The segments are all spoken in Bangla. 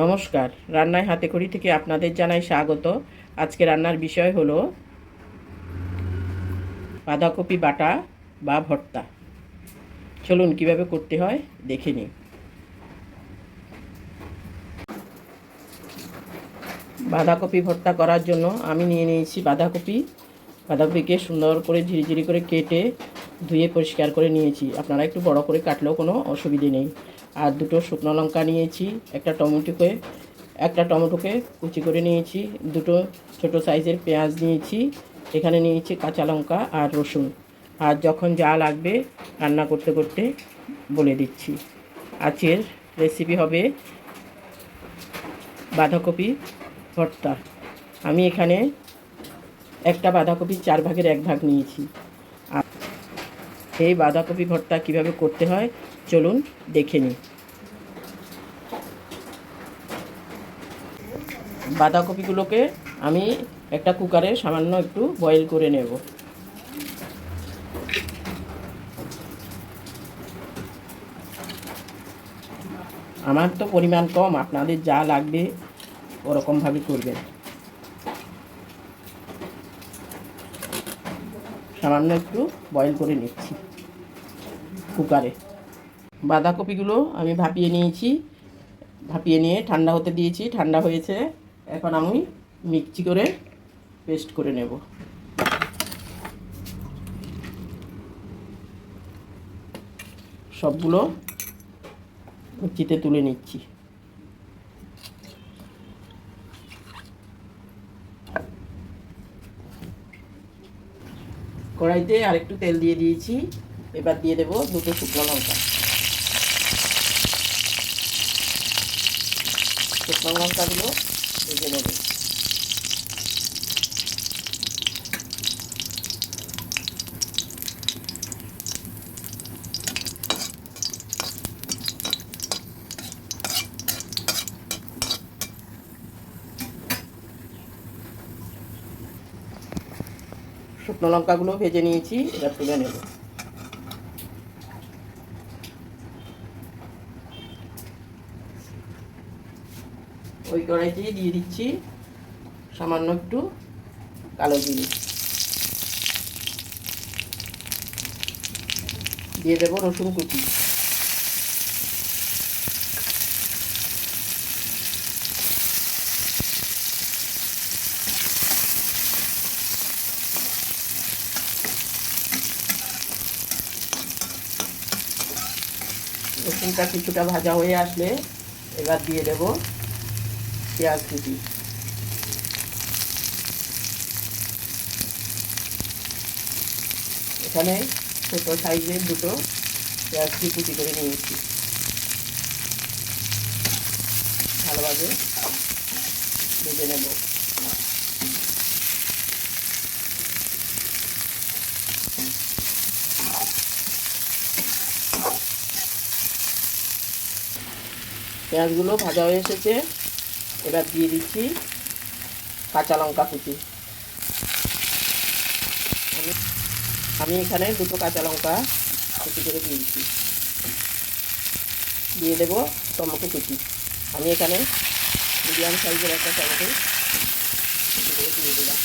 নমস্কার। রান্নায় হাতে খড়ি থেকে আপনাদের জানাই স্বাগত। আজকে রান্নার বিষয় হলো বাঁধাকপি বাটা বা ভর্তা। চলুন কীভাবে করতে হয় দেখে নিই। বাঁধাকপি ভর্তা করার জন্য আমি নিয়ে নিয়েছি বাঁধাকপি। বাঁধাকপিকে সুন্দর করে ঝিরিঝিরি করে কেটে ধুয়ে পরিষ্কার করে নিয়েছি। আপনারা একটু বড় করে কাটলেও কোনো অসুবিধে নেই। আর দুটো শুকনো লঙ্কা নিয়েছি, একটা টমেটোকে একটা টমেটোকে কুচি করে নিয়েছি, দুটো ছোট সাইজের পেঁয়াজ নিয়েছি, এখানে নিয়েছি কাঁচা লঙ্কা আর রসুন। আর যখন যা লাগবে রান্না করতে করতে বলে দিচ্ছি। আজকের রেসিপি হবে বাঁধাকপি ভর্তা। আমি এখানে একটা বাঁধাকপি চার ভাগের এক ভাগ নিয়েছি। আর এই বাঁধাকপি ভর্তা কীভাবে করতে হয় চলুন দেখে নিই। বাঁধাকপিগুলোকে আমি একটা কুকারে সামান্য একটু বয়েল করে নেব। আমার তো পরিমাণ কম, আপনাদের যা লাগবে ওরকমভাবে করবেন। সামান্য একটু বয়েল করে নিচ্ছি কুকারে। বাঁধাকপিগুলো আমি ভাপিয়ে নিয়েছি। ভাপিয়ে নিয়ে ঠান্ডা হতে দিয়েছি। ঠান্ডা হয়েছে। এখন আমি মিক্সি করে পেস্ট করে নেব। সবগুলো মিক্সিতে তুলে নিচ্ছি। কড়াইতে আরেকটু তেল দিয়ে দিয়েছি। এবার দিয়ে দেবো দুটো শুকনো লঙ্কা। শুকনো লঙ্কাগুলো ভেজে নেব। শুকনো লঙ্কাগুলো ভেজে নিয়েছি এবার তুলে নেব। ওই কড়াইতেই দিয়ে দিচ্ছি সামান্য একটু কালো জিরে। দিয়ে দেবো রসুন কুচি। রসুনটা কিছুটা ভাজা হয়ে আসলে এবার দিয়ে দেব পেঁয়াজ কুচি। এখানে ছোট সাইজের দুটো পেঁয়াজকে কুচি করে নিয়েছি। ভালোভাবে ভেজে নেব। পেঁয়াজগুলো ভাজা হয়ে এসেছে। এবার দিয়ে দিচ্ছি কাঁচা লঙ্কা কুচি। আমি এখানে দুটো কাঁচা লঙ্কা কুচি করে দিয়ে দিচ্ছি। দিয়ে দেবো টমেটো কুচি। আমি এখানে মিডিয়াম সাইজের একটা টমেটো কুচি করে দিয়ে দিলাম।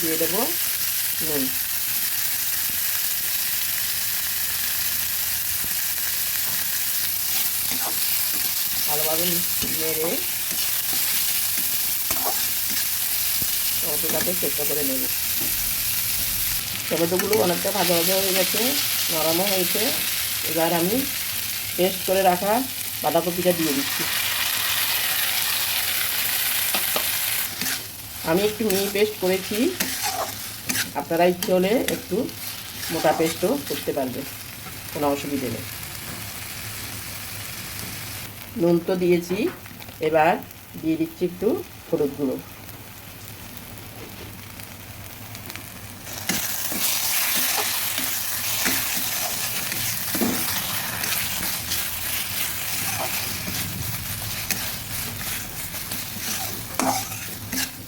দিয়ে দেবো নুন ভালোভাবে নেড়ে টমেটোটাকে সেদ্ধ করে নেব। টমেটোগুলো অনেকটা ভাজা ভাজা হয়ে গেছে, নরমও হয়েছে। এবার আমি পেস্ট করে রাখা বাঁধাকপিটা দিয়ে দিচ্ছি। আমি একটু মিহি পেস্ট করেছি। আপনারা ইচ্ছে হলে একটু মোটা পেস্টও করতে পারবেন কোনো অসুবিধে নেই। নুন তো দিয়েছি, এবার দিয়ে দিচ্ছি একটু হলুদ গুঁড়ো।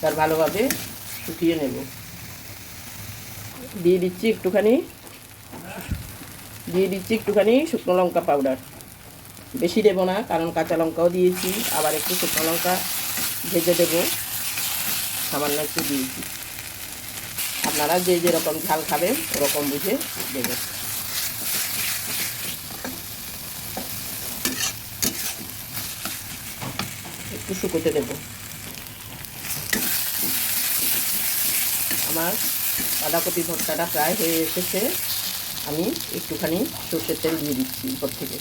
তার ভালোভাবে শুকিয়ে নেব। দিয়ে দিচ্ছি একটুখানি, দিয়ে দিচ্ছি একটুখানি শুকনো লঙ্কা পাউডার বেশি দেবো না, কারণ কাঁচা লঙ্কাও দিয়েছি, আবার একটু শুকনো লঙ্কা ভেজে দেবো। সামান্য একটু দিয়েছি। আপনারা যে যেরকম ঝাল খাবেন, ওরকম বুঝে দেবেন। একটু শুকোতে দেবো। আমার বাঁধাকপি ভর্তাটা প্রায় হয়ে এসেছে। আমি একটুখানি সর্ষের তেল দিয়ে দিচ্ছি উপর থেকে।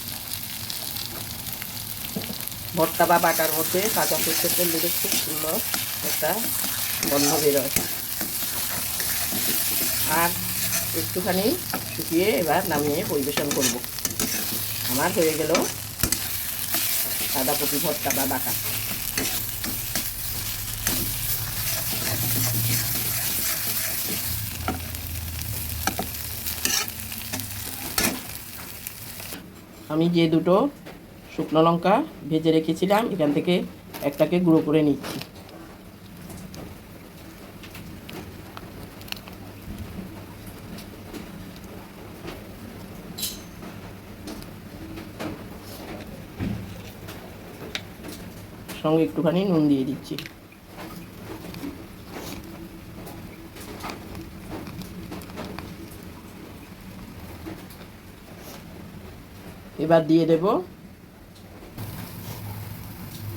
ভর্তা বা বাটার মধ্যে কাঁচা সর্ষের তেল দিলে খুব সুন্দর একটা গন্ধ বেরোয় আর একটুখানি শুকিয়ে এবার নামিয়ে পরিবেশন করব। আমার হয়ে গেল বাঁধাকপি ভর্তা বা বাটা আমি যে দুটো শুকনো লঙ্কা ভেজে রেখেছিলাম, এখান থেকে একটাকে গুঁড়ো করে নিচ্ছি। সঙ্গে একটুখানি নুন দিয়ে দিচ্ছি। এবার দিয়ে দেব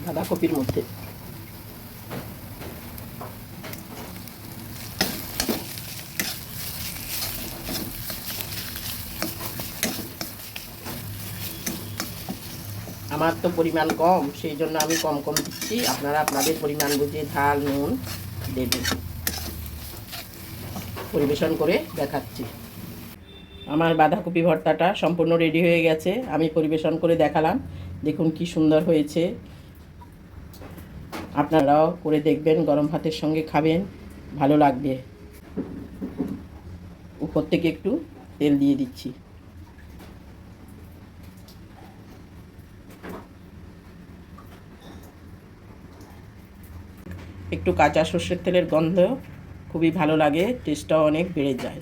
বাঁধাকপির মধ্যে। আমার তো পরিমাণ কম, সেই জন্য আমি কম কম দিচ্ছি। আপনারা আপনাদের পরিমাণ বুঝে ঝাল, নুন দেবেন। পরিবেশন করে দেখাচ্ছি। আমার বাঁধাকপি ভর্তাটা সম্পূর্ণ রেডি হয়ে গেছে। আমি পরিবেশন করে দেখালাম। দেখুন কি সুন্দর হয়েছে। আপনারাও করে দেখবেন, গরম ভাতের সঙ্গে খাবেন। ভালো লাগবে। উপর থেকে একটু তেল দিয়ে দিচ্ছি। একটু কাঁচা সর্ষের তেলের গন্ধ খুবই ভালো লাগে টেস্টটাও অনেক বেড়ে যায়।